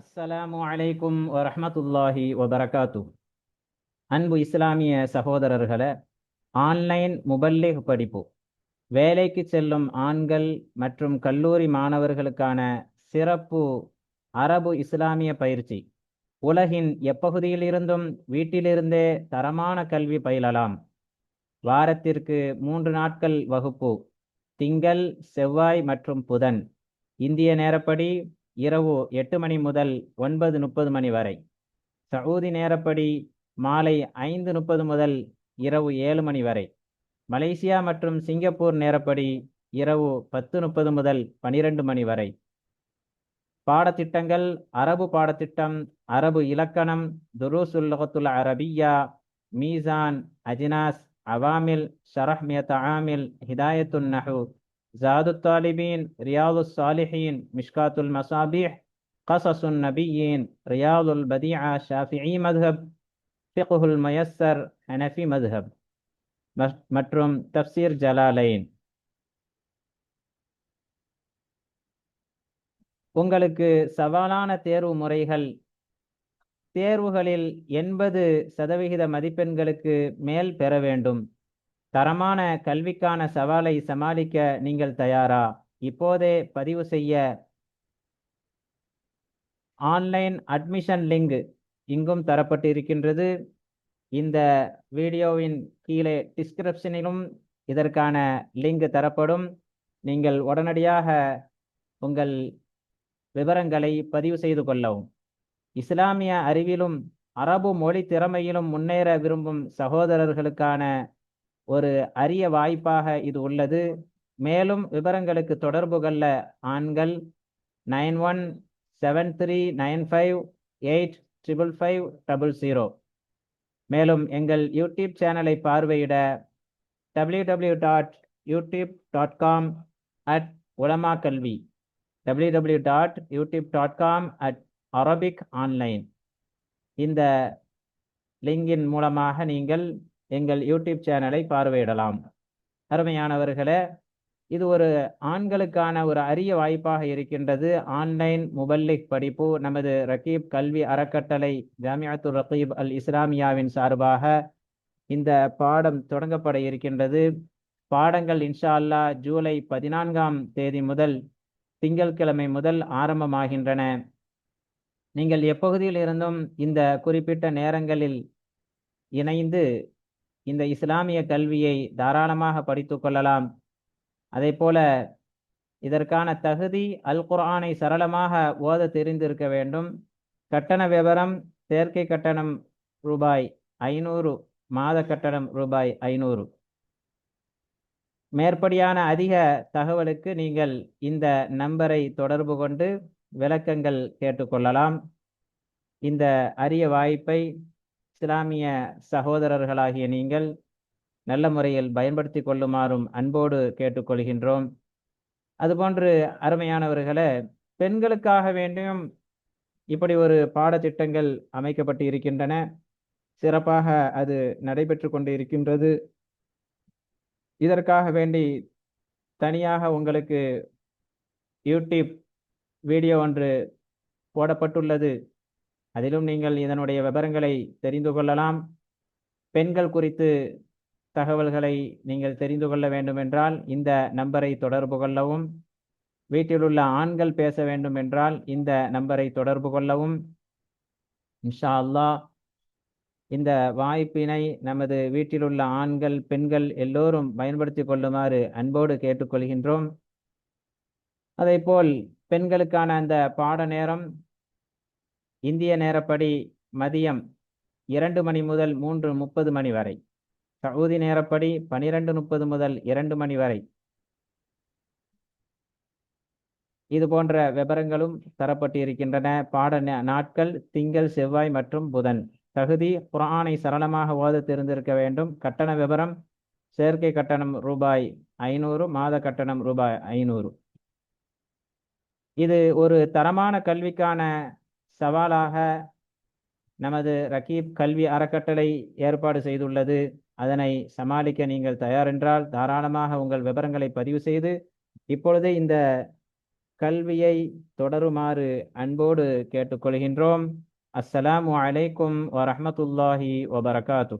அஸ்ஸலாமு அலைக்கும் வரஹ்மத்துல்லாஹி வபரகாத்து அன்பு இஸ்லாமிய சகோதரர்களே ஆன்லைன் முபல்லிக் படிப்பு. வேலைக்கு செல்லும் ஆண்கள் மற்றும் கல்லூரி மாணவர்களுக்கான சிறப்பு அரபு இஸ்லாமிய பயிற்சி. உலகின் எப்பகுதியிலிருந்தும் வீட்டிலிருந்தே தரமான கல்வி பயிலலாம். வாரத்திற்கு மூன்று நாட்கள் வகுப்பு. திங்கள் செவ்வாய் மற்றும் புதன். இந்திய நேரப்படி இரவு எட்டு மணி முதல் ஒன்பது முப்பது மணி வரை. சவுதி நேரப்படி மாலை ஐந்து முப்பது முதல் இரவு ஏழு மணி வரை. மலேசியா மற்றும் சிங்கப்பூர் நேரப்படி இரவு பத்து முப்பது முதல் பனிரெண்டு மணி வரை. பாடத்திட்டங்கள் அரபு பாடத்திட்டம் அரபு இலக்கணம் துருசுல்லகத்துல் அரபியா மீசான் அஜினாஸ் அவாமில் ஷரஹ்மியத் ஆமில் ஹிதாயத்துன் நஹு ஜாது தாலிபீன் ரியாது சாலிஹீன் மிஷ்காத்துல் மசாபிஹ் கசசுன் நபியீன் ரியாதுல் பதியா ஷாஃபிஇ மதுஹப் ஃபிகுல் மயஸ்ஸர் ஹனஃபி மதுஹப் மற்றும் தப்சீர் ஜலாலைன் உங்களுக்கு சவாலான தேர்வு முறைகள் தேர்வுகளில் எண்பது சதவிகித மதிப்பெண்களுக்கு மேல் பெற வேண்டும். தரமான கல்விக்கான சவாலை சமாளிக்க நீங்கள் தயாரா? இப்போதே பதிவு செய்ய. ஆன்லைன் அட்மிஷன் லிங்க் இங்கும் தரப்பட்டிருக்கின்றது. இந்த வீடியோவின் கீழே டிஸ்கிரிப்ஷனிலும் இதற்கான லிங்க் தரப்படும். நீங்கள் உடனடியாக உங்கள் விவரங்களை பதிவு செய்து கொள்ளவும். இஸ்லாமிய அறிவிலும் அரபு மொழி திறமையிலும் முன்னேற விரும்பும் சகோதரர்களுக்கான ஒரு அரிய வாய்ப்பாக இது உள்ளது. மேலும் விவரங்களுக்கு தொடர்பு கொள்ள ஆண்கள் nine one seven three nine five eight triple five double zero மேலும் எங்கள் யூடியூப் சேனலை பார்வையிட W W dot YouTube dot com at Ulama Kalvi. W W dot YouTube dot com at Arabic online. இந்த லிங்கின் மூலமாக நீங்கள் எங்கள் யூடியூப் சேனலை பார்வையிடலாம். அருமையானவர்களே இது ஒரு ஆண்களுக்கான ஒரு அரிய வாய்ப்பாக இருக்கின்றது. ஆன்லைன் முபல்லிக் படிப்பு நமது ரகீப் கல்வி அறக்கட்டளை ஜாமியாத்து ரகீப் அல் இஸ்லாமியாவின் சார்பாக இந்த பாடம் தொடங்கப்பட இருக்கின்றது. பாடங்கள் இன்ஷா அல்லா ஜூலை பதினான்காம் தேதி முதல் திங்கட்கிழமை முதல் ஆரம்பமாகின்றன. நீங்கள் எப்பகுதியில் இருந்தும் இந்த குறிப்பிட்ட நேரங்களில் இணைந்து இந்த இஸ்லாமிய கல்வியை தாராளமாக படித்து கொள்ளலாம். அதே போல இதற்கான தகுதி அல் குர்ஆனை சரளமாக ஓத தெரிந்திருக்க வேண்டும். கட்டண விவரம் சேர்க்கை கட்டணம் ரூபாய் ஐநூறு மாத கட்டணம் ரூபாய் ஐநூறு. மேற்படியான அதிக தகவலுக்கு நீங்கள் இந்த நம்பரை தொடர்பு கொண்டு விளக்கங்கள் கேட்டுக்கொள்ளலாம் இந்த அரிய வாய்ப்பை இஸ்லாமிய சகோதரர்களாகிய நீங்கள் நல்ல முறையில் பயன்படுத்தி கொள்ளுமாறும் அன்போடு கேட்டுக்கொள்கின்றோம். அதுபோன்று அருமையானவர்களே பெண்களுக்காக வேண்டியும் இப்படி ஒரு பாடத்திட்டங்கள் அமைக்கப்பட்டு இருக்கின்றன சிறப்பாக அது நடைபெற்று கொண்டு இருக்கின்றது இதற்காக வேண்டி தனியாக உங்களுக்கு யூடியூப் வீடியோ ஒன்று போடப்பட்டுள்ளது. அதிலும் நீங்கள் இதனுடைய விவரங்களை தெரிந்து கொள்ளலாம். பெண்கள் குறித்து தகவல்களை நீங்கள் தெரிந்து கொள்ள வேண்டுமென்றால் இந்த நம்பரை தொடர்பு கொள்ளவும். வீட்டில் உள்ள ஆண்கள் பேச வேண்டும் என்றால் இந்த நம்பரை தொடர்பு கொள்ளவும். இன்ஷா அல்லாஹ் இந்த வாய்ப்பினை நமது வீட்டில் உள்ள ஆண்கள் பெண்கள் எல்லோரும் பயன்படுத்தி கொள்ளுமாறு அன்போடு கேட்டுக்கொள்கின்றோம். அதே போல் பெண்களுக்கான அந்த பாட நேரம் இந்திய நேரப்படி மதியம் இரண்டு மணி முதல் மூன்று முப்பது மணி வரை. சவுதி நேரப்படி பனிரெண்டு முப்பது முதல் இரண்டு மணி வரை. இது போன்ற விவரங்களும் தரப்பட்டு இருக்கின்றன பாட நாட்கள் திங்கள் செவ்வாய் மற்றும் புதன். தகுதி குரானை சரளமாக ஓத தெரிந்திருக்க வேண்டும். கட்டண விவரம் சேர்க்கை கட்டணம் ரூபாய் ஐநூறு மாத கட்டணம் ரூபாய் ஐநூறு. இது ஒரு தரமான கல்விக்கான சவாலாக நமது ரகீப் கல்வி அறக்கட்டளை ஏற்பாடு செய்துள்ளது. அதனை சமாளிக்க நீங்கள் தயாரென்றால் தாராளமாக உங்கள் விவரங்களை பதிவு செய்து இப்பொழுது இந்த கல்வியை தொடருமாறு அன்போடு கேட்டுக்கொள்கின்றோம். அஸ்ஸலாமு அலைக்கும் வரமத்துல்லாஹி வபரகாத்து